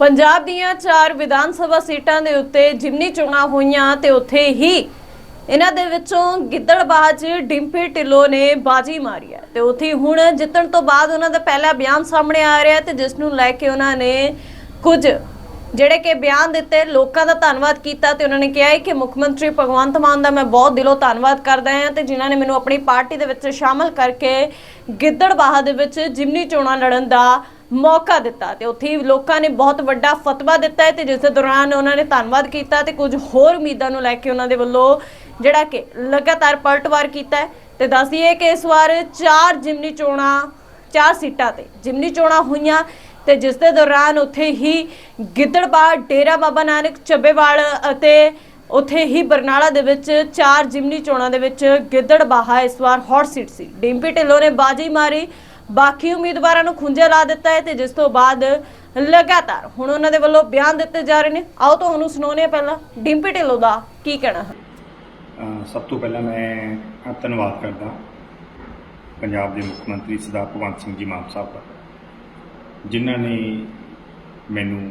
ਪੰਜਾਬ ਦੀਆਂ ਚਾਰ ਵਿਧਾਨ ਸਭਾ ਸੀਟਾਂ ਦੇ ਉੱਤੇ ਜਿਮਨੀ ਚੋਣਾਂ ਹੋਈਆਂ ਤੇ ਉੱਥੇ ਹੀ ਇਹਨਾਂ ਦੇ ਵਿੱਚੋਂ ਗਿੱਦੜਬਾਜ ਡਿੰਪੀ ਢਿੱਲੋਂ ਨੇ ਬਾਜੀ ਮਾਰੀ ਹੈ ਤੇ ਉੱਥੇ ਹੁਣ ਜਿੱਤਣ ਤੋਂ ਬਾਅਦ ਉਹਨਾਂ ਦਾ ਪਹਿਲਾ ਬਿਆਨ ਸਾਹਮਣੇ ਆ ਰਿਹਾ ਤੇ ਜਿਸ ਨੂੰ ਲੈ ਕੇ ਉਹਨਾਂ ਨੇ ਕੁਝ ਜਿਹੜੇ ਕਿ ਬਿਆਨ ਦਿੱਤੇ, ਲੋਕਾਂ ਦਾ ਧੰਨਵਾਦ ਕੀਤਾ ਤੇ ਉਹਨਾਂ ਨੇ ਕਿਹਾ ਹੈ ਕਿ ਮੁੱਖ ਮੰਤਰੀ ਭਗਵੰਤ ਮਾਨ ਦਾ ਮੈਂ ਬਹੁਤ ਦਿਲੋਂ ਧੰਨਵਾਦ ਕਰਦਾ ਹਾਂ ਤੇ ਜਿਨ੍ਹਾਂ ਨੇ ਮੈਨੂੰ ਆਪਣੀ ਪਾਰਟੀ ਦੇ ਵਿੱਚ ਸ਼ਾਮਲ ਕਰਕੇ ਗਿੱਦੜਬਾਹਾ ਦੇ ਵਿੱਚ ਜਿਮਨੀ ਚੋਣਾਂ ਲੜਨ ਦਾ ਮੌਕਾ ਦਿੱਤਾ ਤੇ ਉੱਥੇ ਹੀ ਲੋਕਾਂ ਨੇ ਬਹੁਤ ਵੱਡਾ ਫਤਵਾ ਦਿੱਤਾ ਹੈ ਤੇ ਜਿਸ ਦੇ ਦੌਰਾਨ ਉਹਨਾਂ ਨੇ ਧੰਨਵਾਦ ਕੀਤਾ ਤੇ ਕੁਝ ਹੋਰ ਉਮੀਦਾਂ ਨੂੰ ਲੈ ਕੇ ਉਹਨਾਂ ਦੇ ਵੱਲੋਂ ਜਿਹੜਾ ਕਿ ਲਗਾਤਾਰ ਪਲਟਵਾਰ ਕੀਤਾ ਹੈ। ਤੇ ਦੱਸ ਦਈਏ ਕਿ ਇਸ ਵਾਰ ਚਾਰ ਜਿਮਨੀ ਚੋਣਾਂ, ਚਾਰ ਸੀਟਾਂ ਤੇ ਜਿਮਨੀ ਚੋਣਾਂ ਹੋਈਆਂ ਤੇ ਜਿਸ ਦੇ ਦੌਰਾਨ ਉੱਥੇ ਹੀ ਗਿੱਦੜਬਾਹ, ਡੇਰਾ ਬਾਬਾ ਨਾਨਕ ਚੱਬੇਵਾਲ ਅਤੇ ਉੱਥੇ ਹੀ ਬਰਨਾਲਾ ਦੇ ਵਿੱਚ ਚਾਰ ਜਿਮਨੀ ਚੋਣਾਂ ਦੇ ਵਿੱਚ ਗਿੱਦੜਬਾਹਾ ਇਸ ਵਾਰ ਹੌਟ ਸੀਟ ਸੀ। ਡਿੰਪੀ ਢਿੱਲੋਂ ਨੇ ਬਾਜੀ ਮਾਰੀ ਬਾਕੀ ਉਮੀਦਵਾਰਾਂ ਨੂੰ ਖੁੰਝੇ ਲਾ ਦਿੱਤਾ ਹੈ ਤੇ ਜਿਸ ਤੋਂ ਬਾਅਦ ਲਗਾਤਾਰ ਹੁਣ ਉਹਨਾਂ ਦੇ ਵੱਲੋਂ ਬਿਆਨ ਦਿੱਤੇ ਜਾ ਰਹੇ ਨੇ। ਆਓ ਤੁਹਾਨੂੰ ਸੁਣਾਉਂਦੇ ਹਾਂ ਪਹਿਲਾਂ ਡਿੰਪੀ ਢਿੱਲੋਂ ਦਾ ਕੀ ਕਹਿਣਾ ਹੈ। ਸਭ ਤੋਂ ਪਹਿਲਾਂ ਮੈਂ ਧੰਨਵਾਦ ਕਰਦਾ ਪੰਜਾਬ ਦੇ ਮੁੱਖ ਮੰਤਰੀ ਸਰਦਾਰ ਭਗਵੰਤ ਸਿੰਘ ਜੀ ਮਾਨ ਸਾਹਿਬ ਦਾ, ਜਿਨ੍ਹਾਂ ਨੇ ਮੈਨੂੰ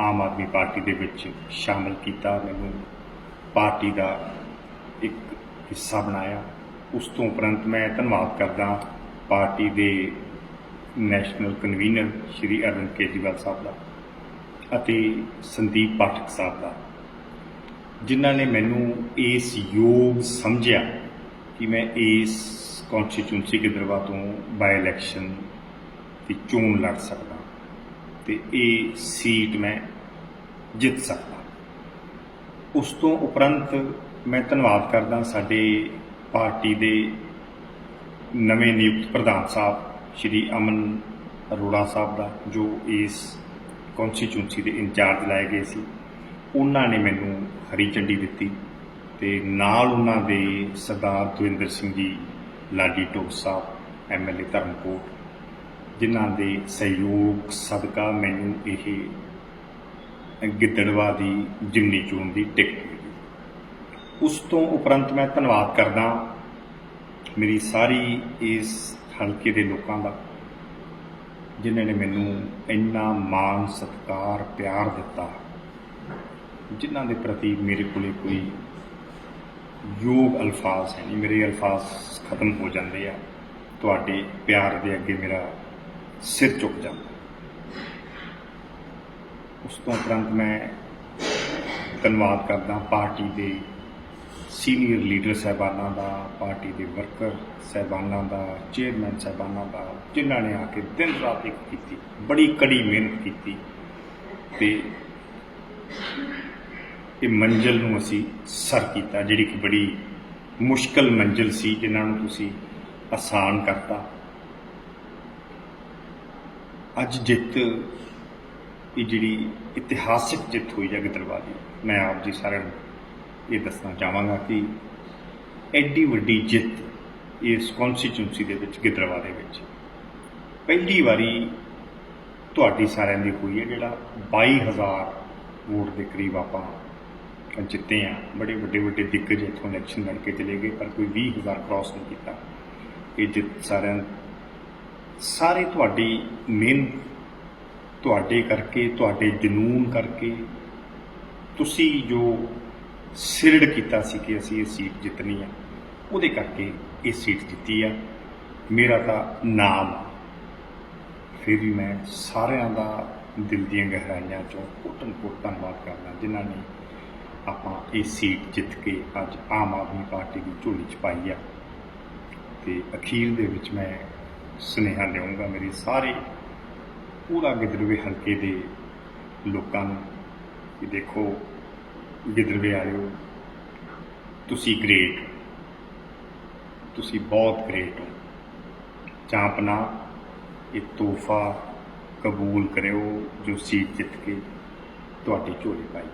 ਆਮ ਆਦਮੀ ਪਾਰਟੀ ਦੇ ਵਿੱਚ ਸ਼ਾਮਲ ਕੀਤਾ, ਮੈਨੂੰ ਪਾਰਟੀ ਦਾ ਇੱਕ ਹਿੱਸਾ ਬਣਾਇਆ। ਉਸ ਤੋਂ ਉਪਰੰਤ ਮੈਂ ਧੰਨਵਾਦ ਕਰਦਾ ਪਾਰਟੀ ਦੇ ਨੈਸ਼ਨਲ ਕਨਵੀਨਰ ਸ਼੍ਰੀ ਅਰਵਿੰਦ ਕੇਜਰੀਵਾਲ ਸਾਹਿਬ ਦਾ ਅਤੇ ਸੰਦੀਪ ਪਾਠਕ ਸਾਹਿਬ ਦਾ, ਜਿਨ੍ਹਾਂ ਨੇ ਮੈਨੂੰ ਇਸ ਯੋਗ ਸਮਝਿਆ ਕਿ ਮੈਂ ਇਸ ਕੌਂਸਟੀਚੁਐਂਸੀ ਗਿੱਦੜਵਾ ਤੋਂ ਬਾਈ ਇਲੈਕਸ਼ਨ ਦੀ ਚੋਣ ਲੜ ਸਕਦਾ ਤੇ ਇਹ ਸੀਟ ਮੈਂ ਜਿੱਤ ਸਕਦਾ। ਉਸ ਤੋਂ ਉਪਰੰਤ ਮੈਂ ਧੰਨਵਾਦ ਕਰਦਾ ਸਾਡੇ ਪਾਰਟੀ ਦੇ ਨਵੇਂ ਨਿਯੁਕਤ ਪ੍ਰਧਾਨ ਸਾਹਿਬ ਸ਼੍ਰੀ ਅਮਨ ਅਰੋੜਾ ਸਾਹਿਬ ਦਾ, ਜੋ ਇਸ ਕੌਂਸਟੀਚੁਐਂਸੀ ਦੇ ਇੰਚਾਰਜ ਲਾਏ ਗਏ ਸੀ, ਉਹਨਾਂ ਨੇ ਮੈਨੂੰ ਹਰੀ ਝੰਡੀ ਦਿੱਤੀ ਤੇ ਨਾਲ ਉਹਨਾਂ ਦੇ ਸਰਦਾਰ ਦਵਿੰਦਰ ਸਿੰਘ ਜੀ ਲਾਡੀ ਟੋਕ ਸਾਹਿਬ ਐਮਐਲਏ ਧਰਮਕੋਟ, ਜਿਨ੍ਹਾਂ ਦੇ ਸਹਿਯੋਗ ਸਦਕਾ ਮੈਨੂੰ ਇਹ ਗਿੱਦੜਵਾ ਦੀ ਜਿਮਨੀ ਚੋਣ ਦੀ ਟਿਕਟ ਮਿਲੀ। ਉਸ ਤੋਂ ਉਪਰੰਤ ਮੈਂ ਧੰਨਵਾਦ ਕਰਦਾ ਮੇਰੀ ਸਾਰੀ ਇਸ ਹਲਕੇ ਦੇ ਲੋਕਾਂ ਦਾ, ਜਿਨ੍ਹਾਂ ਨੇ ਮੈਨੂੰ ਇੰਨਾ ਮਾਣ, ਸਤਿਕਾਰ, ਪਿਆਰ ਦਿੱਤਾ, ਜਿਨ੍ਹਾਂ ਦੇ ਪ੍ਰਤੀ ਮੇਰੇ ਕੋਲੇ ਕੋਈ ਯੋਗ ਅਲਫਾਜ਼ ਹੈ ਨਹੀਂ। ਮੇਰੇ ਅਲਫਾਜ਼ ਖਤਮ ਹੋ ਜਾਂਦੇ ਆ, ਤੁਹਾਡੇ ਪਿਆਰ ਦੇ ਅੱਗੇ ਮੇਰਾ ਸਿਰ ਝੁਕ ਜਾਂਦਾ। ਉਸ ਤੋਂ ਉਪਰੰਤ ਮੈਂ ਧੰਨਵਾਦ ਕਰਦਾ ਪਾਰਟੀ ਦੇ ਸੀਨੀਅਰ ਲੀਡਰ ਸਹਿਬਾਨਾਂ ਦਾ ਪਾਰਟੀ ਦੇ ਵਰਕਰ ਸਹਿਬਾਨਾਂ ਦਾ ਚੇਅਰਮੈਨ ਸਹਿਬਾਨਾਂ ਦਾ, ਜਿਨ੍ਹਾਂ ਨੇ ਆ ਕੇ ਦਿਨ ਰਾਤ ਇੱਕ ਕੀਤੀ, ਬੜੀ ਕੜੀ ਮਿਹਨਤ ਕੀਤੀ ਤੇ ਇਹ ਮੰਜ਼ਲ ਨੂੰ ਅਸੀਂ ਸਰ ਕੀਤਾ, ਜਿਹੜੀ ਕਿ ਬੜੀ ਮੁਸ਼ਕਲ ਮੰਜ਼ਲ ਸੀ, ਜਿਨ੍ਹਾਂ ਨੂੰ ਤੁਸੀਂ ਆਸਾਨ ਕਰਤਾ। ਅੱਜ ਜਿੱਤ, ਇਹ ਜਿਹੜੀ ਇਤਿਹਾਸਿਕ ਜਿੱਤ ਹੋਈ ਹੈ ਗਿੱਦੜਬਾਹ ਦੀ, ਮੈਂ ਆਪ ਜੀ ਸਾਰਿਆਂ ਨੂੰ ਇਹ ਦੱਸਣਾ ਚਾਹਾਂਗਾ ਕਿ ਐਡੀ ਵੱਡੀ ਜਿੱਤ ਇਸ ਕੌਂਸਟੀਚੁਐਂਸੀ ਦੇ ਵਿੱਚ ਗਿੱਦੜਬਾਹ ਦੇ ਵਿੱਚ। ਪਹਿਲੀ ਵਾਰੀ ਤੁਹਾਡੀ ਸਾਰਿਆਂ ਦੀ ਹੋਈ ਹੈ, ਜਿਹੜਾ 22000 ਵੋਟ ਦੇ ਕਰੀਬ ਆਪਾਂ ਜਿੱਤੇ ਆ ਬੜੇ ਵੱਡੇ ਵੱਡੇ ਦਿੱਗਜ ਇੱਥੋਂ ਇਲੈਕਸ਼ਨ ਲੜ ਕੇ ਚਲੇ ਗਏ, ਪਰ ਕੋਈ 20000 ਕ੍ਰਾਸ ਨਹੀਂ ਕੀਤਾ। ਇਹ ਜਿੱਤ ਸਾਰਿਆਂ ਸਾਰੇ ਤੁਹਾਡੀ ਮਿਹਨਤ ਤੁਹਾਡੇ ਕਰਕੇ, ਤੁਹਾਡੇ ਜਨੂਨ ਕਰਕੇ, ਤੁਸੀਂ ਜੋ ਸਿਰੜ ਕੀਤਾ ਸੀ ਕਿ ਅਸੀਂ ਇਹ ਸੀਟ ਜਿੱਤਣੀ ਆ। ਉਹਦੇ ਕਰਕੇ ਇਹ ਸੀਟ ਜਿੱਤੀ ਆ। ਮੇਰਾ ਤਾਂ ਨਾਮ ਆ। ਫਿਰ ਵੀ ਮੈਂ ਸਾਰਿਆਂ ਦਾ ਦਿਲ ਦੀਆਂ ਗਹਿਰਾਈਆਂ ਚੋਂ ਕੋਟਨ ਕੋਟ ਧੰਨਵਾਦ ਕਰਦਾ ਜਿਨ੍ਹਾਂ ਨੇ ਆਪਾਂ ਇਹ ਸੀਟ ਜਿੱਤ ਕੇ ਅੱਜ ਆਮ ਆਦਮੀ ਪਾਰਟੀ ਦੀ ਝੋਲੀ 'ਚ ਪਾਈ ਆ। ਤੇ ਅਖੀਰ ਦੇ ਵਿੱਚ ਮੈਂ ਸੁਨੇਹਾ ਲਿਆਉਂਗਾ ਮੇਰੇ ਸਾਰੇ ਪੂਰਾ ਗਿੱਦੜਵੇ ਹਲਕੇ ਦੇ ਲੋਕਾਂ ਨੂੰ ਕਿ ਦੇਖੋ ਗਿੱਦੜਵੇ ਆਇਓ। ਤੁਸੀਂ ਗ੍ਰੇਟ ਤੁਸੀਂ ਬਹੁਤ ਗ੍ਰੇਟ ਹੋ। ਚਾਂਪਨਾ, ਇਹ ਤੋਹਫਾ ਕਬੂਲ ਕਰਿਓ ਜੋ ਸੀਟ ਜਿੱਤ ਕੇ ਤੁਹਾਡੀ ਝੋਲੀ ਪਾਈ